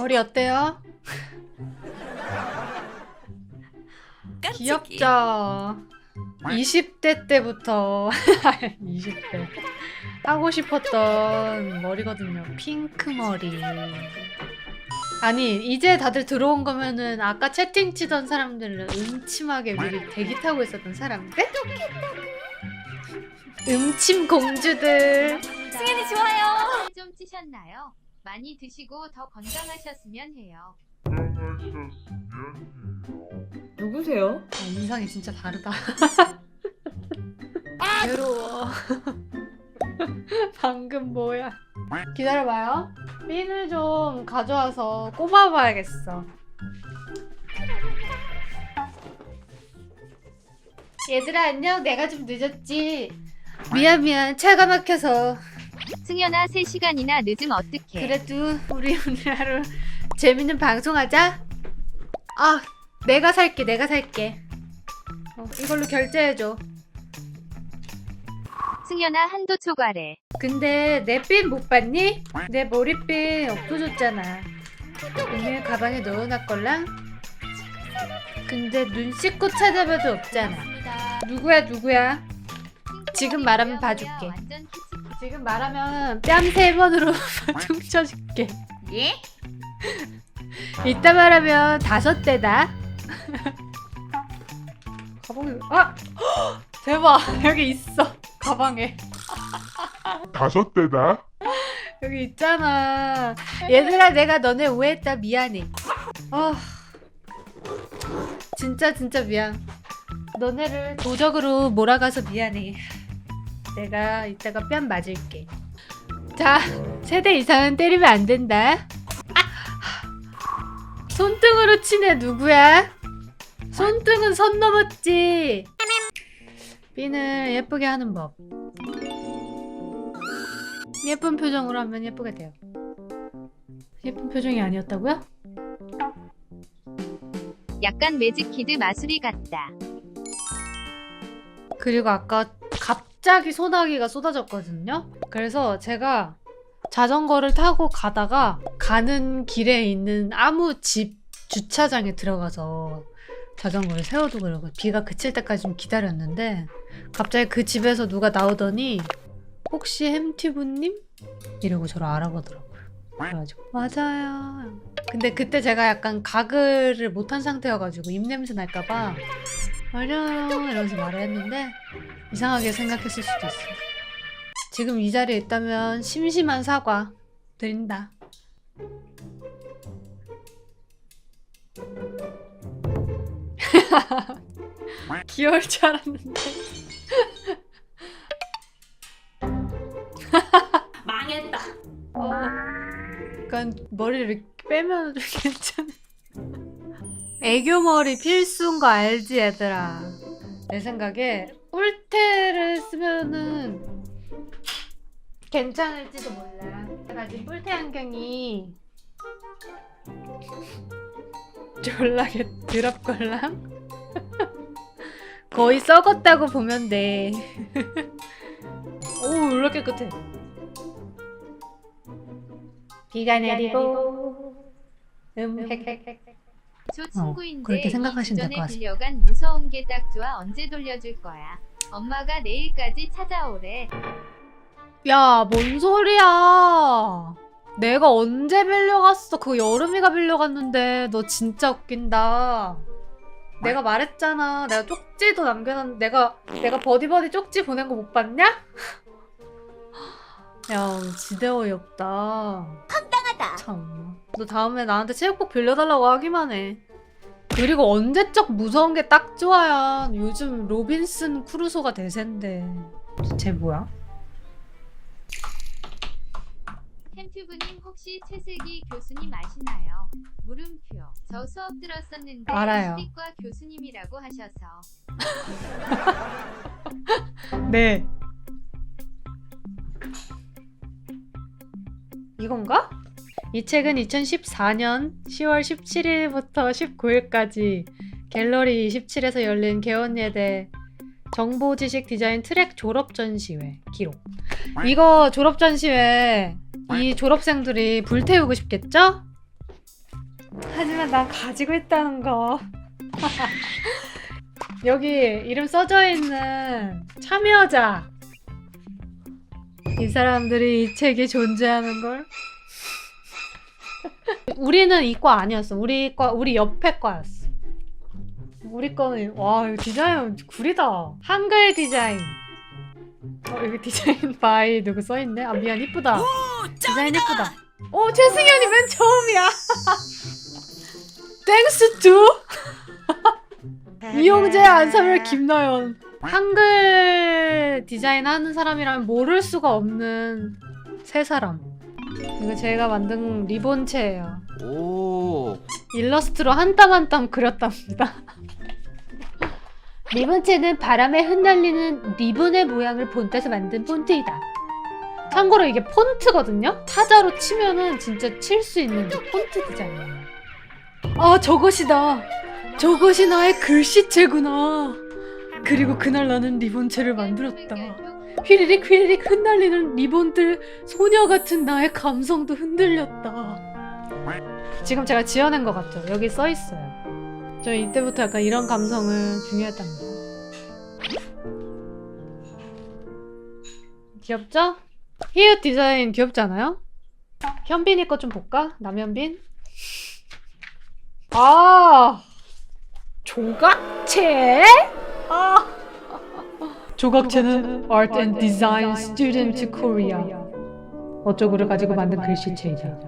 머리 어때요? 귀엽죠? 20대 때부터 20대 하고 싶었던 머리거든요. 핑크 머리. 아니 이제 다들 들어온 거면은 아까 채팅 치던 사람들은 음침하게 미리 대기 타고 있었던 사람들? 음침 공주들. 승현이 좋아요. 좀 찌셨나요? 많이 드시고 더 건강하셨으면 해요. 누구세요? 아, 인상이 진짜 다르다. 외로워. 방금 뭐야? 기다려봐요. 핀을 좀 가져와서 꼽아봐야겠어. 얘들아 안녕. 내가 좀 늦었지. 미안 미안. 차가 막혀서. 승현아 3시간이나 늦으면 어떡해. 그래도 우리 오늘 하루 재밌는 방송하자. 아, 내가 살게, 내가 살게. 어, 이걸로 결제해줘. 승현아 한도 초과래. 근데 내 핀 못 봤니? 내 머리핀 없어졌잖아. 오늘 가방에 넣어놨걸랑? 근데 눈 씻고 찾아봐도 없잖아. 누구야, 누구야? 지금 말하면 봐줄게. 완전. 지금 말하면 뺨 세 번으로 퉁쳐줄게. 예? 이따 말하면 다섯 대다. 가방에 아 헉! 대박 여기 있어 가방에 다섯 대다? 여기 있잖아. 얘들아 내가 너네 오해했다 미안해. 아 진짜 진짜 미안. 너네를 도적으로 몰아가서 미안해. 내가 이따가 뺨 맞을게. 자 세대 이상은 때리면 안 된다. 손등으로 치네 누구야? 손등은 선 넘었지. 핀을 예쁘게 하는 법. 예쁜 표정으로 하면 예쁘게 돼요. 예쁜 표정이 아니었다고요? 약간 매직키드 마술이 같다. 그리고 아까 갑자기 소나기가 쏟아졌거든요. 그래서 제가 자전거를 타고 가다가 가는 길에 있는 아무 집 주차장에 들어가서 자전거를 세워두고 이러고 비가 그칠 때까지 좀 기다렸는데 갑자기 그 집에서 누가 나오더니 혹시 햄티브님? 이러고 저를 알아보더라고요. 그래가지고 맞아요. 근데 그때 제가 약간 가글을 못한 상태여가지고 입냄새 날까봐 맞아요 이러면서 말을 했는데 이상하게 생각했을 수도 있어. 지금 이 자리에 있다면 심심한 사과 드린다. 귀여울 줄 알았는데. 망했다. 어, 약간 머리를 빼면 좀 괜찮아. 애교 머리 필수인 거 알지 얘들아. 내 생각에 뿔테를 쓰면은 괜찮을지도 몰라. 제가 지금 뿔테 안경이 졸라게 드럽걸랑? 거의 썩었다고 보면 돼. 오, 왜 이렇게 깨끗해. 비가 내리고 음 헥헥헥 저 친구인데 어, 그렇게 생각하시면 될것 전에 같습니다. 빌려간 무서운 게 딱 좋아. 언제 돌려줄 거야? 엄마가 내일까지 찾아오래. 야, 뭔 소리야? 내가 언제 빌려갔어? 그거 여름이가 빌려갔는데 너 진짜 웃긴다. 내가 말했잖아. 내가 쪽지도 남겨놨. 내가 내가 버디버디 쪽지 보낸 거 못 봤냐? 야, 지대 어이없다. 황당하다. 참. 너 다음에 나한테 체육복 빌려달라고 하기만 해. 그리고 언제적 무서운 게 딱 좋아야. 요즘 로빈슨 크루소가 대세인데. 쟤 뭐야? 햄튜브님 혹시 최슬기 교수님 아시나요? 물음표. 저 수업 들었었는데 알아요. 수리과 교수님이라고 하셔서 네. 이건가? 이 책은 2014년 10월 17일부터 19일까지 갤러리 27에서 열린 개원예대 정보 지식 디자인 트랙 졸업 전시회 기록. 이거 졸업 전시회 이 졸업생들이 불태우고 싶겠죠? 하지만 난 가지고 있다는 거. 여기 이름 써져 있는 참여자. 이 사람들이 이 책에 존재하는 걸. 우리는 이과 아니었어. 우리 과 우리 옆에 과였어. 우리 거는 와 이거 디자인 구리다. 한글 디자인. 어 여기 디자인 바이 누구 써있네? 아 미안 이쁘다. 디자인 이쁘다. 오 최승현이 맨 처음이야. 땡스 투 이용재 안사별 김나연 한글 디자인 하는 사람이라면 모를 수가 없는 세 사람 이거 제가 만든 리본체예요. 오. 일러스트로 한 땀 한 땀 그렸답니다. 리본체는 바람에 흩날리는 리본의 모양을 본따서 만든 폰트이다. 참고로 이게 폰트거든요? 타자로 치면은 진짜 칠 수 있는 그 폰트 디자인이에요. 아 저것이다. 저것이 나의 글씨체구나. 그리고 그날 나는 리본체를 만들었다 휘리릭 휘리릭 흩날리는 리본들 소녀 같은 나의 감성도 흔들렸다 지금 제가 지어낸 것 같죠? 여기 써 있어요 저 이때부터 약간 이런 감성을 중요했답니다 귀엽죠? 히읗 디자인 귀엽지 않아요? 현빈이 거 좀 볼까? 남현빈? 아 조각체? 아 조각체는 Art and Design Student Korea. 어쩌고를 가지고 만든 글씨체이다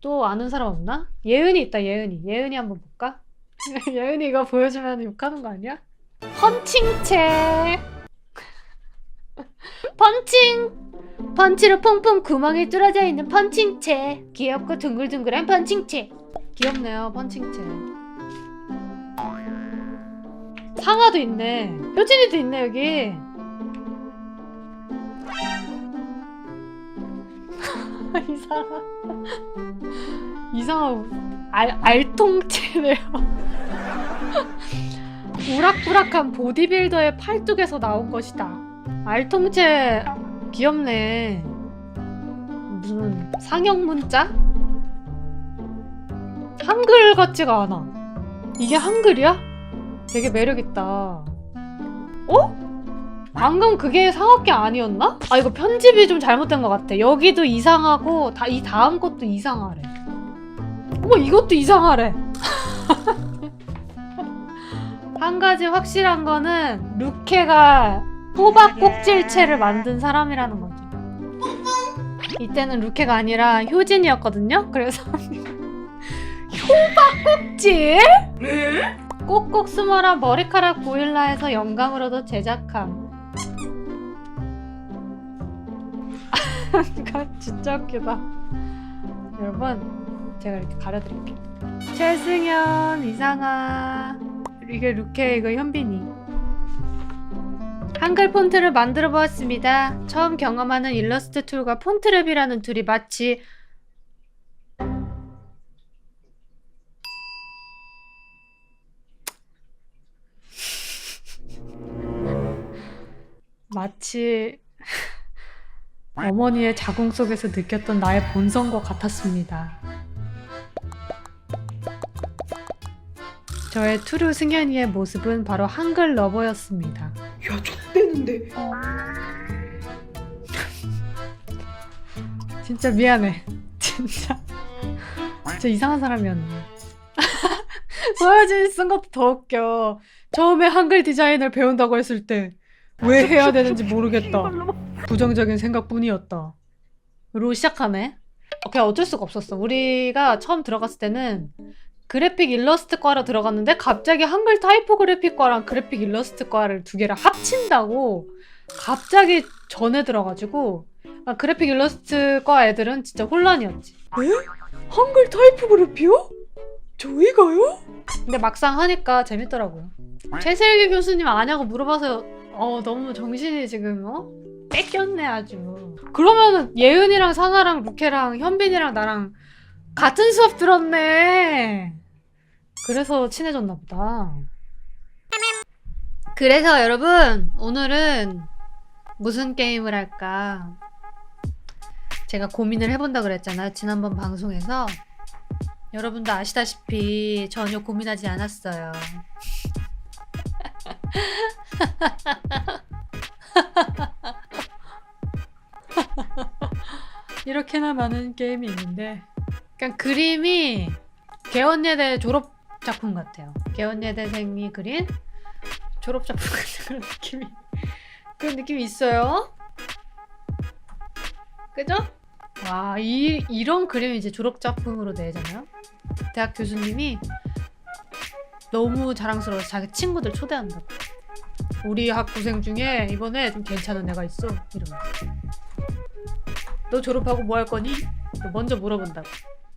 또 아는 사람 없나? 예은이 있다 예은이. 예은이 한번 볼까? 예은이 이거 보여주면 욕하는 거 아니야? 펀칭체 펀칭. 펀치로 퐁퐁 구멍이 뚫어져 있는 펀칭체 귀엽고 둥글둥글한 펀칭체 귀엽네요 펀칭체 상아도 있네. 효진이도 있네 여기 이상아 이상아 알, 알통체네요 우락부락한 보디빌더의 팔뚝에서 나온 것이다 알통체 귀엽네 무슨 상형 문자? 한글 같지가 않아 이게 한글이야? 되게 매력있다 어? 방금 그게 상하게 아니었나? 아 이거 편집이 좀 잘못된 것 같아. 여기도 이상하고 다 이 다음 것도 이상하래. 어머 이것도 이상하래. 한 가지 확실한 거는 루케가 호박 꼭질체를 만든 사람이라는 거죠 이때는 루케가 아니라 효진이었거든요? 그래서 호박 꼭질? 꼭꼭 숨어라 머리카락 보일라에서 얻어 제작함 이거 진짜 웃기다. 여러분 제가 이렇게 가려드릴게요. 최승현 이상아. 이게 루케 이거 현빈이. 한글 폰트를 만들어 보았습니다. 처음 경험하는 일러스트 툴과 폰트랩이라는 툴이 마치 마치 어머니의 자궁 속에서 느꼈던 나의 본성과 같았습니다. 저의 투루 승현이의 모습은 바로 한글 러버였습니다. 야, 족대는데. 진짜 미안해. 진짜. 진짜 이상한 사람이었네. 소여진이 쓴 것도 더 웃겨. 처음에 한글 디자인을 배운다고 했을 때 왜 해야 되는지 모르겠다. 부정적인 생각뿐이었다. 로 시작하네. 오케이 어쩔 수가 없었어. 우리가 처음 들어갔을 때는 그래픽 일러스트과로 들어갔는데 갑자기 한글 타이포그래픽과랑 그래픽 일러스트과를 두 개를 합친다고 갑자기 전에 들어가지고 아, 그래픽 일러스트과 애들은 진짜 혼란이었지. 에? 한글 타이포그래피요? 저희가요? 근데 막상 하니까 재밌더라고요. 최슬기 교수님 아냐고 물어봐서 어 너무 정신이 지금 어 뺏겼네 아주. 그러면은 예은이랑 상아랑 루케랑 현빈이랑 나랑 같은 수업 들었네. 그래서 친해졌나 보다. 그래서 여러분 오늘은 무슨 게임을 할까? 제가 고민을 해본다 그랬잖아요 지난번 방송에서 여러분도 아시다시피 전혀 고민하지 않았어요. 이렇게나 많은 게임이 있는데 그냥 그림이 개원예대 졸업 작품 같아요. 개원예대생이 그린 졸업 작품 같은 그런 느낌이 그런 느낌이 있어요. 그죠? 와, 이 이런 그림 이제 졸업 작품으로 내잖아요. 대학 교수님이 너무 자랑스러워서 자기 친구들 초대한다고. 우리 학부생 중에 이번에 좀 괜찮은 애가 있어. 이러면서. 너 졸업하고 뭐 할 거니? 너 먼저 물어본다고.